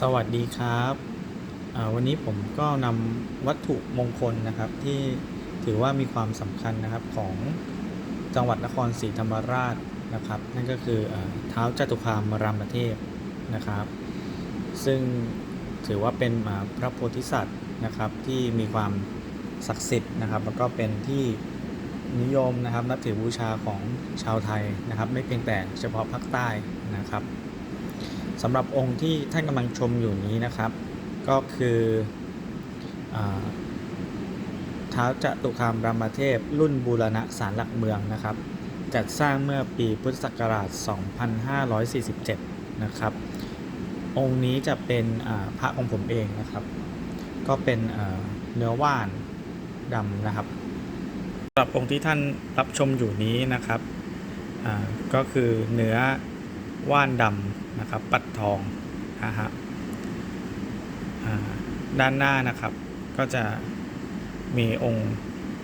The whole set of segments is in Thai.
สวัสดีครับวันนี้ผมก็นำวัตถุมงคลนะครับที่ถือว่ามีความสำคัญนะครับของจังหวัดนครศรีธรรมราชนะครับ นั่นก็คือเท้าจตุคามรามเทพนะครับ ซึ่งถือว่าเป็นพระโพธิสัตว์นะครับที่มีความศักดิ์สิทธิ์นะครับ แล้วก็เป็นที่นิยมนะครับนับถือบูชาของชาวไทยนะครับ ไม่เพียงแต่เฉพาะภาคใต้นะครับ สำหรับองค์ที่ท่านกำลังชมอยู่นี้นะครับ ก็คือท้าวจตุคามรามเทพ รุ่นบูรณะสารหลักเมืองนะครับ จัดสร้างเมื่อปีพุทธศักราช 2547 นะครับ องค์นี้จะเป็นพระของผมเองนะครับ ก็เป็นเนื้อว่านดำนะครับสำหรับองค์ที่ท่านรับชมอยู่นี้นะครับก็คือเนื้อ ว่านดำนะครับ ปัดทองนะฮะด้านหน้านะครับ ก็จะมีองค์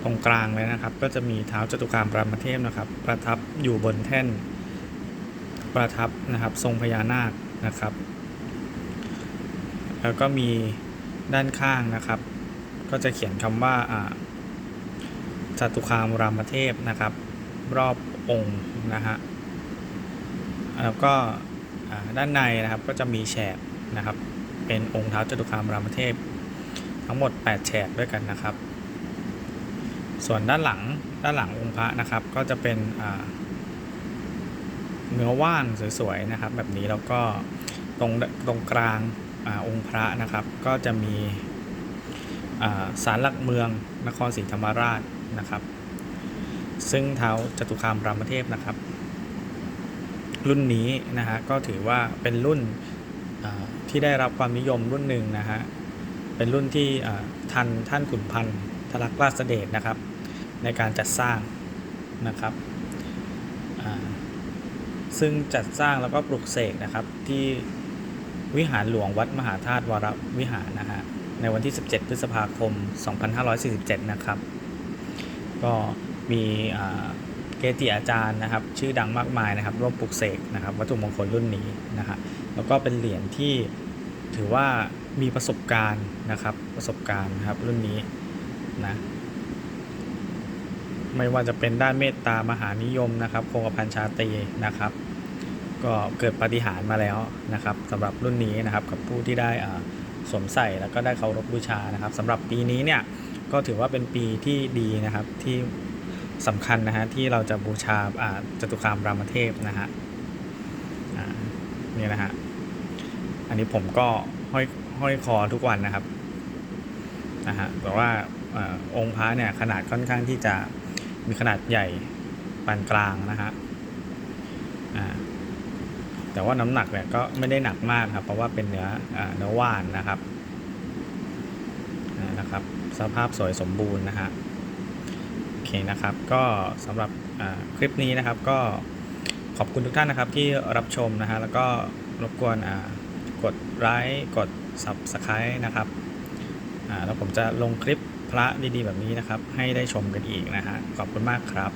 ตรงกลางเลยนะครับ ก็จะมีเท้าจตุคามรามเทพนะครับ ประทับอยู่บนแท่น ประทับนะครับ ทรงพญานาคนะครับ แล้วก็มีด้านข้างนะครับ ก็จะเขียนคำว่าจตุคามรามเทพนะครับ รอบองค์นะฮะ แล้วก็ด้านในนะครับก็จะมีแฉกนะครับ เป็นองค์เท้าจตุคามรามเทพ ทั้งหมด 8 แฉกด้วยกันนะครับ ส่วนด้านหลังด้านหลังองค์พระนะครับ ก็จะเป็นเนื้อว่านสวยๆนะครับ แบบนี้แล้วก็ตรงตรงกลางอาองค์พระนะครับ ก็จะมีอ่าศาลหลักเมืองนครศรีธรรมราชนะครับ ซึ่งเท้าจตุคามรามเทพนะครับ รุ่นนี้นะฮะก็ถือว่าเป็นรุ่นที่ได้รับความนิยมรุ่นหนึ่งนะฮะเป็นรุ่นที่อ่าทันท่านขุนพันธ์ทลักราชเดชนะครับ ในการจัดสร้างนะครับซึ่งจัดสร้างแล้วก็ปลุกเสกนะครับที่วิหารหลวงวัดมหาธาตุวรวิหารนะฮะในวันที่ 17 พฤษภาคม 2547 นะครับ ก็มีอ่า เกจิอาจารย์นะครับ ชื่อดังมากมายนะครับร่วมปลุกเสกนะครับ วัตถุมงคลรุ่นนี้นะฮะแล้วก็เป็นเหรียญที่ถือว่ามีประสบการณ์นะครับ ประสบการณ์นะครับรุ่นนี้นะไม่ว่าจะเป็นด้านเมตตามหานิยมนะครับคงกระพันชาตีนะครับ ก็เกิดปาฏิหาริมาแล้วนะครับสำหรับรุ่นนี้นะครับกับผู้ที่ได้สวมใส่แล้วก็ได้เคารพบูชานะครับสำหรับปีนี้เนี่ยก็ถือว่าเป็นปีที่ดีนะครับที่ สำคัญนะฮะที่เราจะบูชาอ่าจตุคามรามเทพนะฮะนี่นะฮะอันนี้ผมก็ห้อยห้อยคอทุกวันนะครับนะฮะแต่ว่าอองค์พระเนี่ยขนาดค่อนข้างที่จะมีขนาดใหญ่ปานกลางนะฮะแต่ว่าน้ำหนักเนี่ยก็ไม่ได้หนักมากครับ เพราะว่าเป็นเนื้ออเนื้อว่านนะครับนะครับ สภาพสวยสมบูรณ์นะฮะ เคนะครับ ก็สำหรับคลิปนี้นะครับ ก็ขอบคุณทุกท่านนะครับที่รับชมนะฮะแล้วก็รบกวนกดไลค์กด Subscribe นะครับแล้วผมจะลงคลิปพระดีๆแบบนี้นะครับ ให้ได้ชมกันอีกนะฮะขอบคุณมากครับ